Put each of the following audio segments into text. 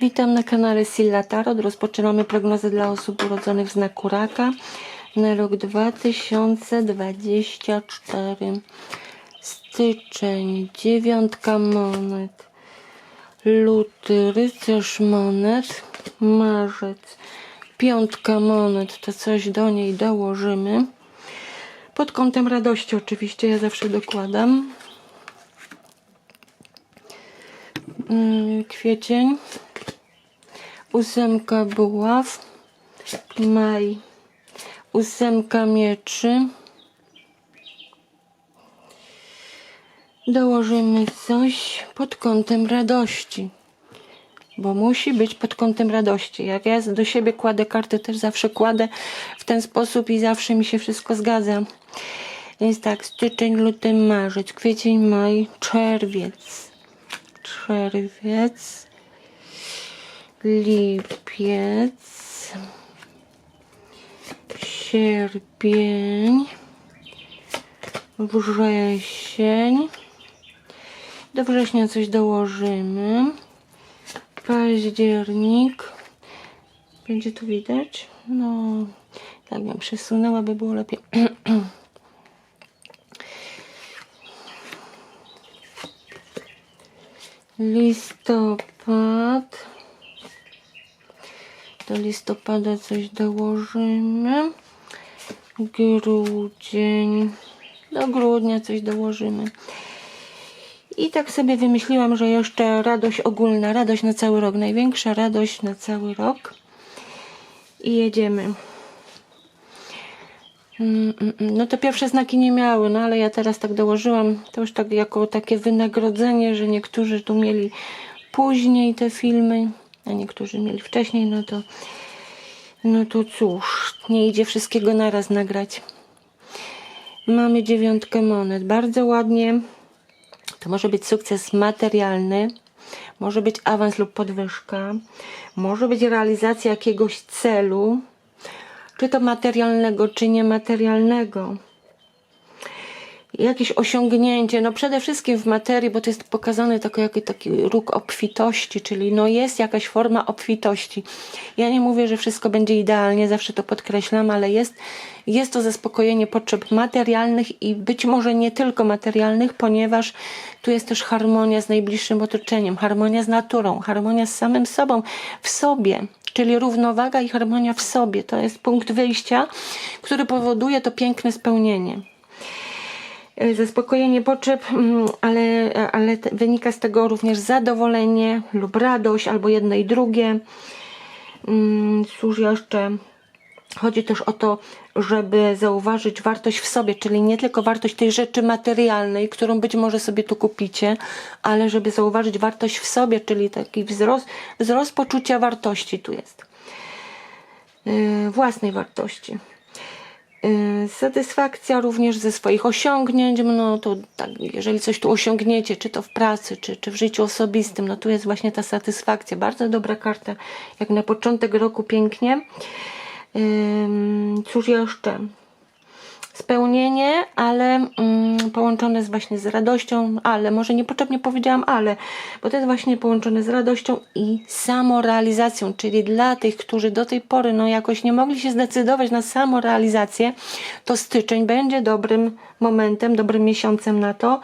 Witam na kanale Silla Tarot. Rozpoczynamy prognozę dla osób urodzonych w znaku raka na rok 2024. Styczeń, dziewiątka monet, luty, rycerz monet, marzec, piątka monet, to coś do niej dołożymy. Pod kątem radości oczywiście, ja zawsze dokładam. Mm, Kwiecień, ósemka buław, maj, ósemka mieczy. Dołożymy coś pod kątem radości, bo musi być pod kątem radości. Jak ja do siebie kładę karty, też zawsze kładę w ten sposób i zawsze mi się wszystko zgadza. Więc tak, styczeń, luty, marzec, kwiecień, maj, czerwiec czerwiec, lipiec, sierpień, wrzesień. Do września coś dołożymy. Październik. Będzie tu widać? No, tak bym przesunęła, by było lepiej. listopad. Do listopada coś dołożymy. Grudzień. Do grudnia coś dołożymy. I tak sobie wymyśliłam, że jeszcze radość ogólna, radość na cały rok, największa radość na cały rok. I jedziemy. No to pierwsze znaki nie miały, no ale ja teraz tak dołożyłam, to już tak jako takie wynagrodzenie, że niektórzy tu mieli później te filmy, a niektórzy mieli wcześniej, no to no to cóż, nie idzie wszystkiego naraz nagrać. Mamy dziewiątkę monet, bardzo ładnie. To może być sukces materialny, może być awans lub podwyżka, może być realizacja jakiegoś celu, czy to materialnego, czy niematerialnego. Jakieś osiągnięcie, no przede wszystkim w materii, bo to jest pokazany taki, taki, taki róg obfitości, czyli no jest jakaś forma obfitości. Ja nie mówię, że wszystko będzie idealnie, zawsze to podkreślam, ale jest, jest to zaspokojenie potrzeb materialnych i być może nie tylko materialnych, ponieważ tu jest też harmonia z najbliższym otoczeniem, harmonia z naturą, harmonia z samym sobą, w sobie. Czyli równowaga i harmonia w sobie to jest punkt wyjścia, który powoduje to piękne spełnienie. E, Zaspokojenie potrzeb, mm, ale, ale wynika z tego również zadowolenie lub radość, albo jedno i drugie. Mm, Cóż jeszcze? Chodzi też o to, żeby zauważyć wartość w sobie, czyli nie tylko wartość tej rzeczy materialnej, którą być może sobie tu kupicie, ale żeby zauważyć wartość w sobie, czyli taki wzrost, wzrost poczucia wartości tu jest. Yy, własnej wartości. Yy, Satysfakcja również ze swoich osiągnięć, no to tak, jeżeli coś tu osiągniecie, czy to w pracy, czy, czy w życiu osobistym, no tu jest właśnie ta satysfakcja. Bardzo dobra karta, jak na początek roku pięknie. Cóż jeszcze? Spełnienie, ale mm, połączone z właśnie z radością, ale może niepotrzebnie powiedziałam ale, bo to jest właśnie połączone z radością i samorealizacją, czyli dla tych, którzy do tej pory no jakoś nie mogli się zdecydować na samorealizację, to styczeń będzie dobrym momentem, dobrym miesiącem na to.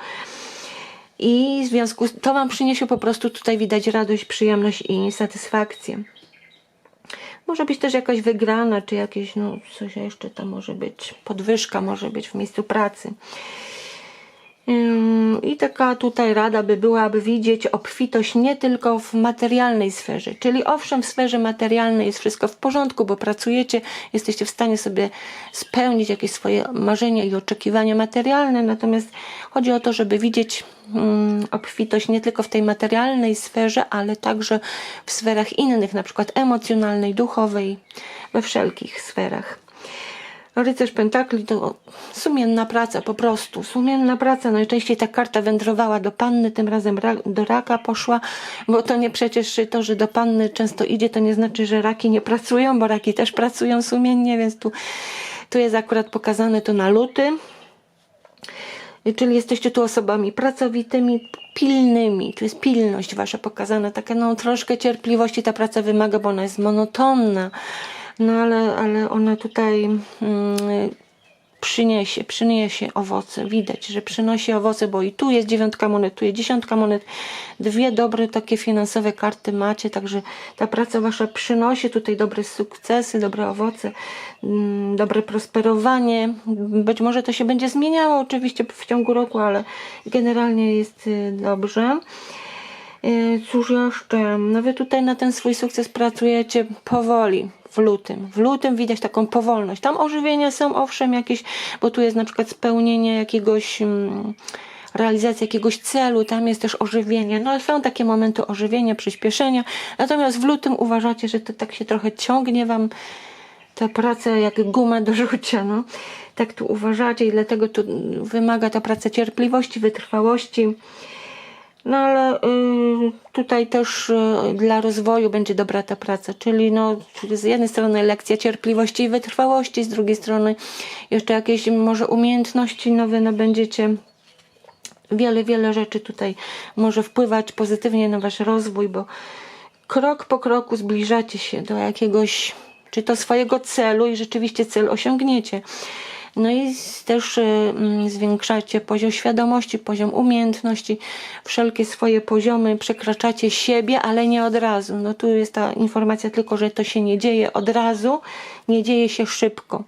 I w związku z to Wam przyniesie po prostu tutaj widać radość, przyjemność i satysfakcję. Może być też jakaś wygrana, czy jakieś, no coś jeszcze tam może być, podwyżka może być w miejscu pracy. I taka tutaj rada by była, aby widzieć obfitość nie tylko w materialnej sferze, czyli owszem, w sferze materialnej jest wszystko w porządku, bo pracujecie, jesteście w stanie sobie spełnić jakieś swoje marzenia i oczekiwania materialne, natomiast chodzi o to, żeby widzieć obfitość nie tylko w tej materialnej sferze, ale także w sferach innych, na przykład emocjonalnej, duchowej, we wszelkich sferach. Rycerz Pentakli to sumienna praca, po prostu. Sumienna praca. Najczęściej ta karta wędrowała do panny, tym razem ra do raka poszła, bo to nie przecież to, że do panny często idzie, to nie znaczy, że raki nie pracują, bo raki też pracują sumiennie, więc tu, tu jest akurat pokazane to na luty. Czyli jesteście tu osobami pracowitymi, pilnymi. Tu jest pilność wasza pokazana, taka no troszkę cierpliwości ta praca wymaga, bo ona jest monotonna. No ale, ale ona tutaj mm, przyniesie, przyniesie owoce. Widać, że przynosi owoce, bo i tu jest dziewiątka monet, tu jest dziesiątka monet. Dwie dobre takie finansowe karty macie, także ta praca wasza przynosi tutaj dobre sukcesy, dobre owoce, mm, dobre prosperowanie. Być może to się będzie zmieniało oczywiście w ciągu roku, ale generalnie jest y, dobrze. Y, Cóż jeszcze? No wy tutaj na ten swój sukces pracujecie powoli. W lutym. W lutym widać taką powolność. Tam ożywienia są owszem jakieś, bo tu jest na przykład spełnienie jakiegoś, mm, realizacja jakiegoś celu, tam jest też ożywienie. No są takie momenty ożywienia, przyspieszenia. Natomiast w lutym uważacie, że to tak się trochę ciągnie wam ta praca jak guma do rzucia, no. Tak tu uważacie i dlatego tu wymaga ta praca cierpliwości, wytrwałości. No ale y, tutaj też y, dla rozwoju będzie dobra ta praca, czyli no z jednej strony lekcja cierpliwości i wytrwałości, z drugiej strony jeszcze jakieś może umiejętności nowe nabędziecie. Wiele, wiele rzeczy tutaj może wpływać pozytywnie na wasz rozwój, bo krok po kroku zbliżacie się do jakiegoś, czy to swojego celu i rzeczywiście cel osiągniecie. No i też y, mm, zwiększacie poziom świadomości, poziom umiejętności, wszelkie swoje poziomy, przekraczacie siebie, ale nie od razu. No tu jest ta informacja tylko, że to się nie dzieje od razu, nie dzieje się szybko.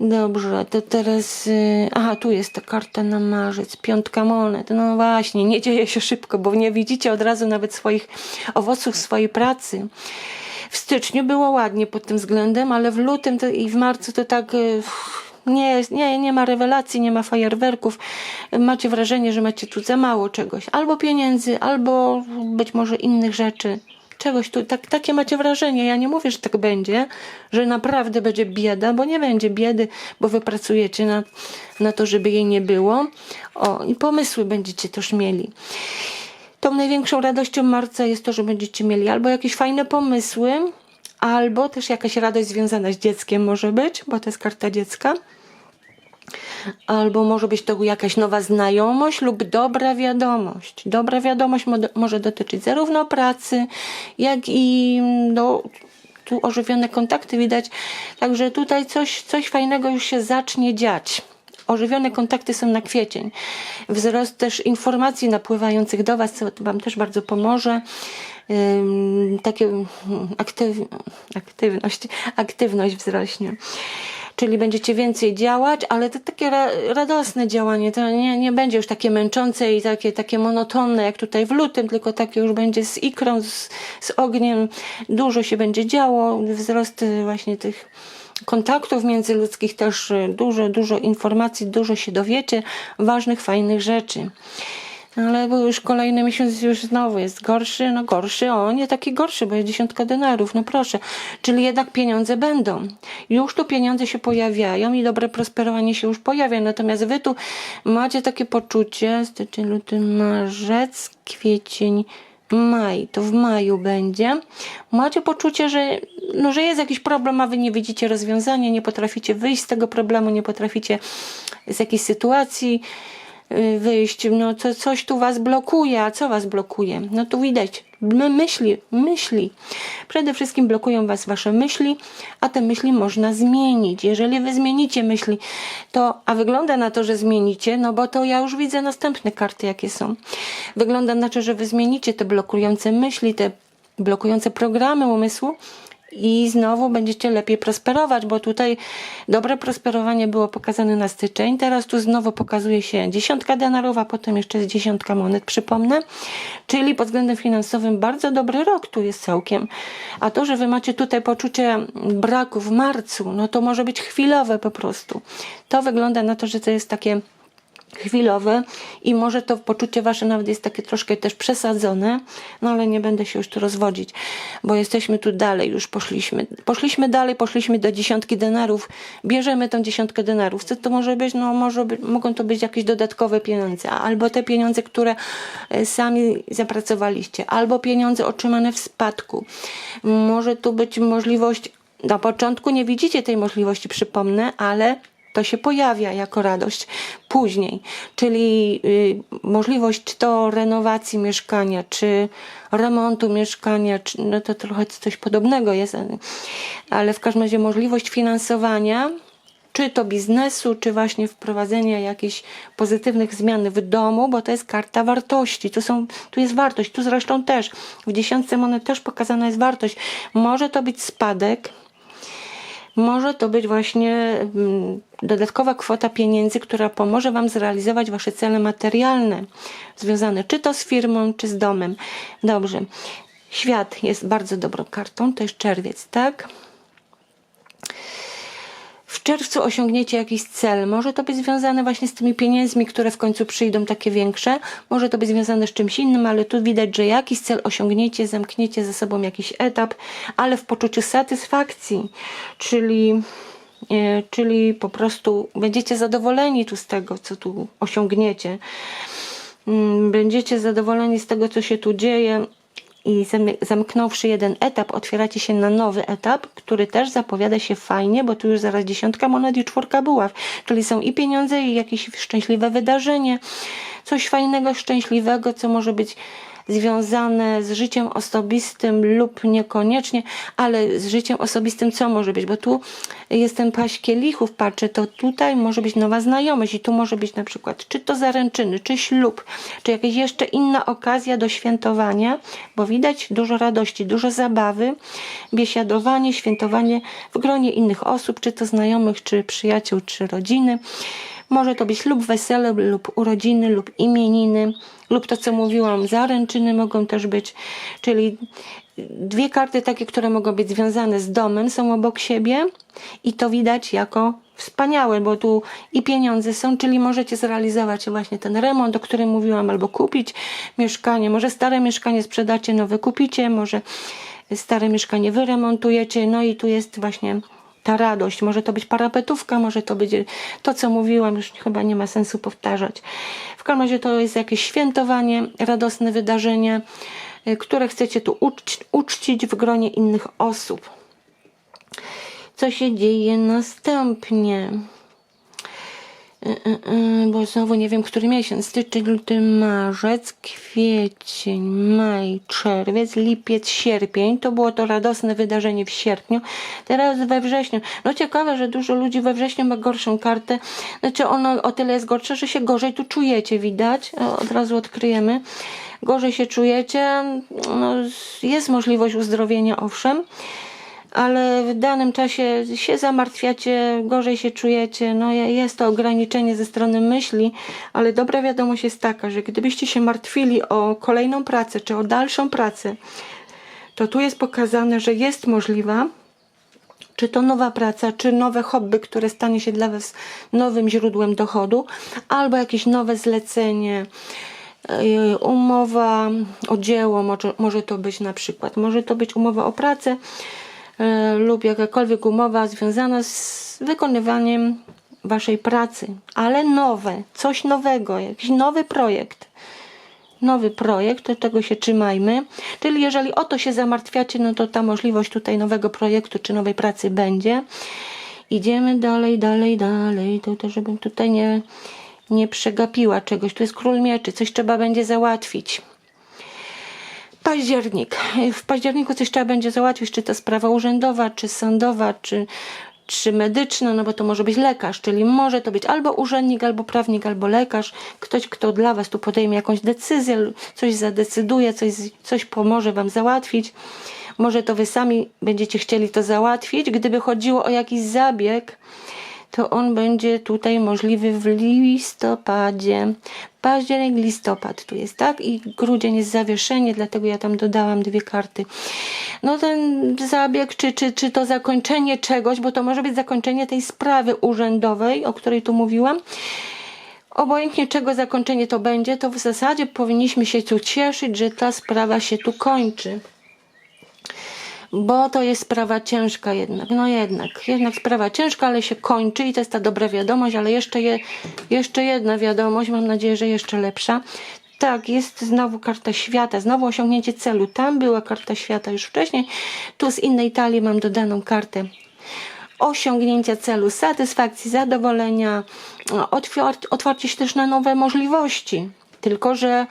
Dobrze, to teraz. y, Aha, tu jest ta karta na marzec, piątka monet. No właśnie, nie dzieje się szybko, bo nie widzicie od razu nawet swoich owoców swojej pracy. W styczniu było ładnie pod tym względem, ale w lutym to i w marcu to tak. y, Nie, nie, nie ma rewelacji, nie ma fajerwerków. Macie wrażenie, że macie tu za mało czegoś. Albo pieniędzy, albo być może innych rzeczy. Czegoś tu, tak, takie macie wrażenie. Ja nie mówię, że tak będzie, że naprawdę będzie bieda, bo nie będzie biedy, bo wy pracujecie na, na to, żeby jej nie było. O, i pomysły będziecie też mieli. Tą największą radością marca jest to, że będziecie mieli albo jakieś fajne pomysły, albo też jakaś radość związana z dzieckiem może być, bo to jest karta dziecka. Albo może być to jakaś nowa znajomość lub dobra wiadomość. Dobra wiadomość mo- może dotyczyć zarówno pracy, jak i no, tu ożywione kontakty widać. Także tutaj coś, coś fajnego już się zacznie dziać. Ożywione kontakty są na kwiecień. Wzrost też informacji napływających do Was, co Wam też bardzo pomoże. Takie aktyw, aktywność, aktywność wzrośnie. Czyli będziecie więcej działać, ale to takie ra radosne działanie. To nie, nie będzie już takie męczące i takie, takie monotonne jak tutaj w lutym, tylko takie już będzie z ikrą, z, z ogniem. Dużo się będzie działo. Wzrost y, właśnie tych kontaktów międzyludzkich też y, dużo, dużo informacji, dużo się dowiecie, ważnych, fajnych rzeczy. Ale bo już kolejny miesiąc już znowu jest gorszy, no gorszy, o nie taki gorszy, bo jest dziesiątka denarów, no proszę. Czyli jednak pieniądze będą. Już tu pieniądze się pojawiają i dobre prosperowanie się już pojawia, natomiast wy tu macie takie poczucie, styczeń, luty, marzec, kwiecień, maj, to w maju będzie. Macie poczucie, że, no, że jest jakiś problem, a wy nie widzicie rozwiązania, nie potraficie wyjść z tego problemu, nie potraficie z jakiejś sytuacji wyjść, no to coś tu was blokuje, a co was blokuje? No tu widać, my myśli, myśli. Przede wszystkim blokują was wasze myśli, a te myśli można zmienić. Jeżeli wy zmienicie myśli, to, a wygląda na to, że zmienicie, no bo to ja już widzę następne karty, jakie są. Wygląda na to, że wy zmienicie te blokujące myśli, te blokujące programy umysłu i znowu będziecie lepiej prosperować, bo tutaj dobre prosperowanie było pokazane na styczeń. Teraz tu znowu pokazuje się dziesiątka denarów, a potem jeszcze jest dziesiątka monet, przypomnę. Czyli pod względem finansowym bardzo dobry rok tu jest całkiem. A to, że wy macie tutaj poczucie braku w marcu, no to może być chwilowe po prostu. To wygląda na to, że to jest takie chwilowe i może to poczucie wasze nawet jest takie troszkę też przesadzone, no ale nie będę się już tu rozwodzić, bo jesteśmy tu dalej, już poszliśmy. Poszliśmy dalej, poszliśmy do dziesiątki denarów, bierzemy tą dziesiątkę denarów. Co to może być? No może być, mogą to być jakieś dodatkowe pieniądze, albo te pieniądze, które e, sami zapracowaliście, albo pieniądze otrzymane w spadku. Może tu być możliwość, na początku nie widzicie tej możliwości, przypomnę, ale To się pojawia jako radość później, czyli y, możliwość czy to renowacji mieszkania, czy remontu mieszkania, czy, no to trochę coś podobnego jest, ale- w każdym razie możliwość finansowania czy to biznesu, czy właśnie wprowadzenia jakichś pozytywnych zmian w domu, bo to jest karta wartości. Tu, są, tu jest wartość, tu zresztą też. W dziesiątce monet też pokazana jest wartość. Może to być spadek, może to być właśnie mm, dodatkowa kwota pieniędzy, która pomoże Wam zrealizować Wasze cele materialne, związane czy to z firmą, czy z domem. Dobrze. Świat jest bardzo dobrą kartą, to jest czerwiec, tak? w czerwcu osiągniecie jakiś cel. Może to być związane właśnie z tymi pieniędzmi, które w końcu przyjdą takie większe. Może to być związane z czymś innym, ale tu widać, że jakiś cel osiągniecie, zamkniecie ze sobą jakiś etap, ale w poczuciu satysfakcji, czyli, czyli po prostu będziecie zadowoleni tu z tego, co tu osiągniecie. Mm, Będziecie zadowoleni z tego, co się tu dzieje i zam- zamknąwszy jeden etap, otwieracie się na nowy etap, który też zapowiada się fajnie, bo tu już zaraz dziesiątka monet i czwórka buław, czyli są i pieniądze, i jakieś szczęśliwe wydarzenie, coś fajnego, szczęśliwego, co może być związane z życiem osobistym lub niekoniecznie, ale z życiem osobistym co może być, bo tu jest ten paść kielichów, patrzę, to tutaj może być nowa znajomość i tu może być na przykład czy to zaręczyny, czy ślub, czy jakaś jeszcze inna okazja do świętowania, bo widać dużo radości, dużo zabawy, biesiadowanie, świętowanie w gronie innych osób, czy to znajomych, czy przyjaciół, czy rodziny. Może to być lub wesele, lub urodziny, lub imieniny, lub to, co mówiłam, zaręczyny mogą też być, czyli dwie karty takie, które mogą być związane z domem, są obok siebie i to widać jako wspaniałe, bo tu i pieniądze są, czyli możecie zrealizować właśnie ten remont, o którym mówiłam, albo kupić mieszkanie, może stare mieszkanie sprzedacie, nowe kupicie, może stare mieszkanie wyremontujecie, no i tu jest właśnie ta radość. Może to być parapetówka, może to być to, co mówiłam, już chyba nie ma sensu powtarzać. W każdym razie to jest jakieś świętowanie, radosne wydarzenie, y, które chcecie tu uczć, uczcić w gronie innych osób. Co się dzieje następnie? Bo znowu nie wiem, który miesiąc. Styczeń, luty, marzec, kwiecień, maj, czerwiec, lipiec, sierpień. To było to radosne wydarzenie w sierpniu. Teraz we wrześniu. No ciekawe, że dużo ludzi we wrześniu ma gorszą kartę. Znaczy ono o tyle jest gorsze, że się gorzej tu czujecie, widać. O, Od razu odkryjemy. Gorzej się czujecie. No, jest możliwość uzdrowienia, owszem ale w danym czasie się zamartwiacie, gorzej się czujecie. No je- jest to ograniczenie ze strony myśli, ale dobra wiadomość jest taka, że gdybyście się martwili o kolejną pracę czy o dalszą pracę, to tu jest pokazane, że jest możliwa. Czy to nowa praca, czy nowe hobby, które stanie się dla Was nowym źródłem dochodu, albo jakieś nowe zlecenie, yy, umowa o dzieło, może, może to być na przykład, może to być umowa o pracę, lub jakakolwiek umowa związana z wykonywaniem waszej pracy, ale nowe, coś nowego, jakiś nowy projekt. Nowy projekt, do tego się trzymajmy. Czyli jeżeli o to się zamartwiacie, no to ta możliwość tutaj nowego projektu czy nowej pracy będzie. Idziemy dalej, dalej, dalej. To, to żebym tutaj nie, nie przegapiła czegoś. Tu jest król mieczy, coś trzeba będzie załatwić. Październik. W październiku coś trzeba będzie załatwić, czy to sprawa urzędowa, czy sądowa, czy, czy medyczna, no bo to może być lekarz, czyli może to być albo urzędnik, albo prawnik, albo lekarz, ktoś, kto dla Was tu podejmie jakąś decyzję, coś zadecyduje, coś, coś pomoże Wam załatwić. Może to Wy sami będziecie chcieli to załatwić. Gdyby chodziło o jakiś zabieg, to on będzie tutaj możliwy w listopadzie. Październik, listopad tu jest, tak? I grudzień jest zawieszenie, dlatego ja tam dodałam dwie karty. No ten zabieg, czy, czy, czy to zakończenie czegoś, bo to może być zakończenie tej sprawy urzędowej, o której tu mówiłam. Obojętnie czego zakończenie to będzie, to w zasadzie powinniśmy się tu cieszyć, że ta sprawa się tu kończy bo to jest sprawa ciężka jednak. No jednak, jednak sprawa ciężka, ale się kończy i to jest ta dobra wiadomość, ale jeszcze, je, jeszcze jedna wiadomość, mam nadzieję, że jeszcze lepsza. Tak, jest znowu karta świata, znowu osiągnięcie celu. Tam była karta świata już wcześniej, tu z innej talii mam dodaną kartę osiągnięcia celu, satysfakcji, zadowolenia, otwar- otwarcie się też na nowe możliwości. Tylko, że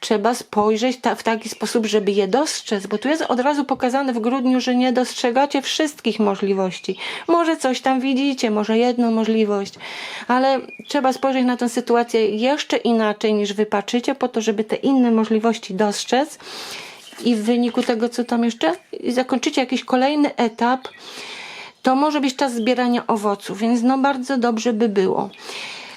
trzeba spojrzeć ta, w taki sposób, żeby je dostrzec, bo tu jest od razu pokazane w grudniu, że nie dostrzegacie wszystkich możliwości. Może coś tam widzicie, może jedną możliwość, ale trzeba spojrzeć na tę sytuację jeszcze inaczej niż wy patrzycie, po to, żeby te inne możliwości dostrzec i w wyniku tego, co tam jeszcze, zakończycie jakiś kolejny etap, to może być czas zbierania owoców, więc no bardzo dobrze by było.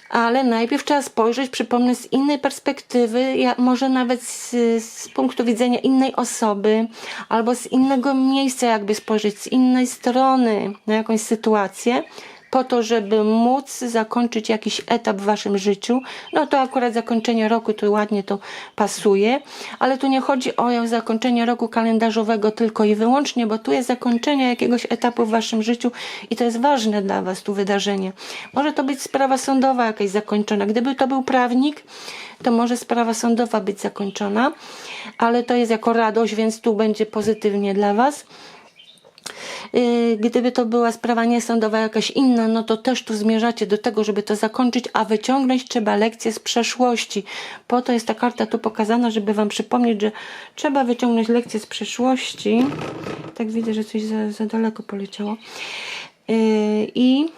Ale najpierw trzeba spojrzeć, przypomnę, z innej perspektywy, może nawet z, z punktu widzenia innej osoby, albo z innego miejsca, jakby spojrzeć z innej strony na jakąś sytuację, po to, żeby móc zakończyć jakiś etap w waszym życiu. No to akurat zakończenie roku to ładnie to pasuje, ale tu nie chodzi o zakończenie roku kalendarzowego tylko i wyłącznie, bo tu jest zakończenie jakiegoś etapu w waszym życiu i to jest ważne dla was tu wydarzenie. Może to być sprawa sądowa jakaś zakończona. Gdyby to był prawnik, to może sprawa sądowa być zakończona, ale to jest jako radość, więc tu będzie pozytywnie dla was. Yy, Gdyby to była sprawa niesądowa jakaś inna, no to też tu zmierzacie do tego, żeby to zakończyć, a wyciągnąć trzeba lekcje z przeszłości. Po to jest ta karta tu pokazana, żeby wam przypomnieć, że trzeba wyciągnąć lekcje z przeszłości. Tak widzę, że coś za, za daleko poleciało. Yy, I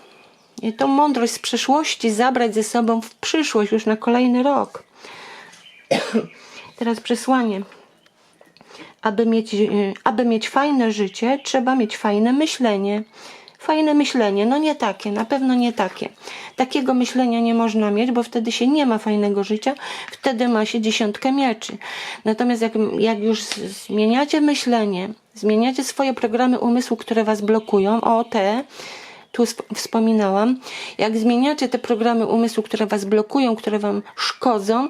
tą mądrość z przeszłości zabrać ze sobą w przyszłość, już na kolejny rok. Teraz przesłanie aby mieć, y, aby mieć fajne życie, trzeba mieć fajne myślenie. Fajne myślenie, no nie takie, na pewno nie takie. Takiego myślenia nie można mieć, bo wtedy się nie ma fajnego życia, wtedy ma się dziesiątkę mieczy. Natomiast jak, jak już zmieniacie myślenie, zmieniacie swoje programy umysłu, które was blokują, o te, tu sp- wspominałam, jak zmieniacie te programy umysłu, które was blokują, które wam szkodzą,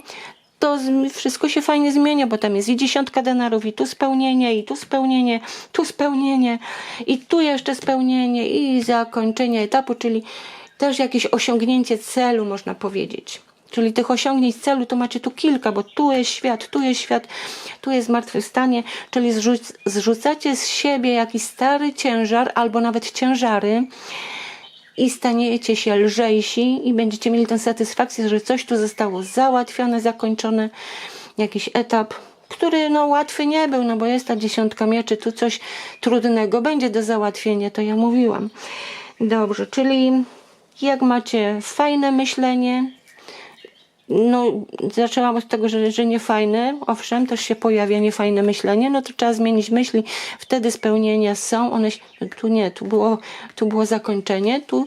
to wszystko się fajnie zmienia, bo tam jest i dziesiątka denarów, i tu spełnienie, i tu spełnienie, tu spełnienie, i tu jeszcze spełnienie, i zakończenie etapu, czyli też jakieś osiągnięcie celu, można powiedzieć. Czyli tych osiągnięć celu to macie tu kilka, bo tu jest świat, tu jest świat, tu jest zmartwychwstanie, czyli zrzuc- zrzucacie z siebie jakiś stary ciężar albo nawet ciężary, i staniecie się lżejsi i będziecie mieli tę satysfakcję, że coś tu zostało załatwione, zakończone, jakiś etap, który no łatwy nie był, no bo jest ta dziesiątka mieczy, tu coś trudnego będzie do załatwienia, to ja mówiłam. Dobrze, czyli jak macie fajne myślenie, no, zaczęłam od tego, że, że niefajne, owszem, też się pojawia niefajne myślenie, no to trzeba zmienić myśli, wtedy spełnienia są, one, się- tu nie, tu było, tu było zakończenie, tu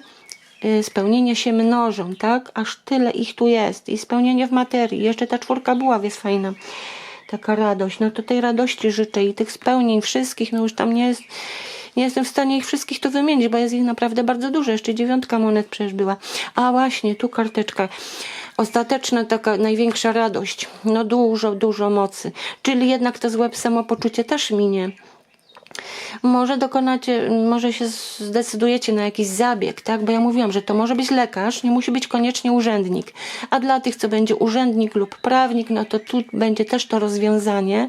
y, spełnienia się mnożą, tak, aż tyle ich tu jest. I spełnienie w materii, jeszcze ta czwórka buław jest fajna, taka radość, no to tej radości życzę i tych spełnień wszystkich, no już tam nie jest, nie jestem w stanie ich wszystkich tu wymienić, bo jest ich naprawdę bardzo dużo. Jeszcze dziewiątka monet przecież była. A właśnie, tu karteczka. Ostateczna taka największa radość. No dużo, dużo mocy. Czyli jednak to złe samopoczucie też minie. Może dokonacie, może się zdecydujecie na jakiś zabieg, tak? Bo ja mówiłam, że to może być lekarz, nie musi być koniecznie urzędnik. A dla tych, co będzie urzędnik lub prawnik, no to tu będzie też to rozwiązanie.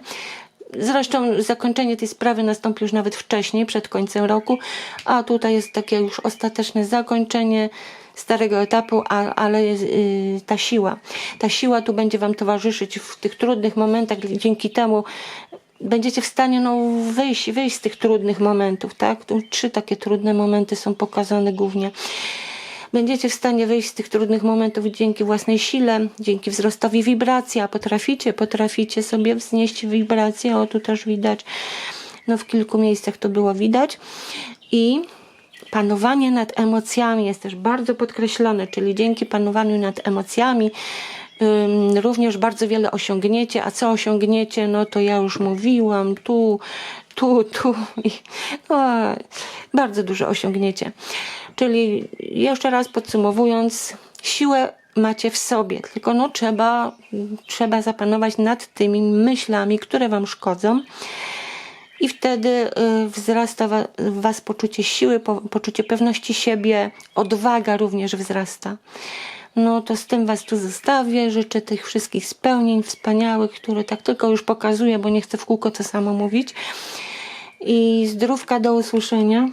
Zresztą zakończenie tej sprawy nastąpi już nawet wcześniej, przed końcem roku, a tutaj jest takie już ostateczne zakończenie starego etapu, a, ale jest, yy, ta siła. Ta siła tu będzie Wam towarzyszyć w tych trudnych momentach, dzięki temu będziecie w stanie no, wyjść, wyjść z tych trudnych momentów, tak? Tu trzy takie trudne momenty są pokazane głównie. Będziecie w stanie wyjść z tych trudnych momentów dzięki własnej sile, dzięki wzrostowi wibracji, a potraficie, potraficie sobie wznieść wibrację, o tu też widać, no w kilku miejscach to było widać. I panowanie nad emocjami jest też bardzo podkreślone, czyli dzięki panowaniu nad emocjami również bardzo wiele osiągniecie, a co osiągniecie, no to ja już mówiłam, tu, tu, tu no, bardzo dużo osiągniecie. Czyli jeszcze raz podsumowując, siłę macie w sobie, tylko no trzeba, trzeba zapanować nad tymi myślami, które wam szkodzą. I wtedy y, wzrasta w Was poczucie siły, po, poczucie pewności siebie, odwaga również wzrasta. No to z tym Was tu zostawię. Życzę tych wszystkich spełnień wspaniałych, które tak tylko już pokazuję, bo nie chcę w kółko to samo mówić. I zdrówka do usłyszenia.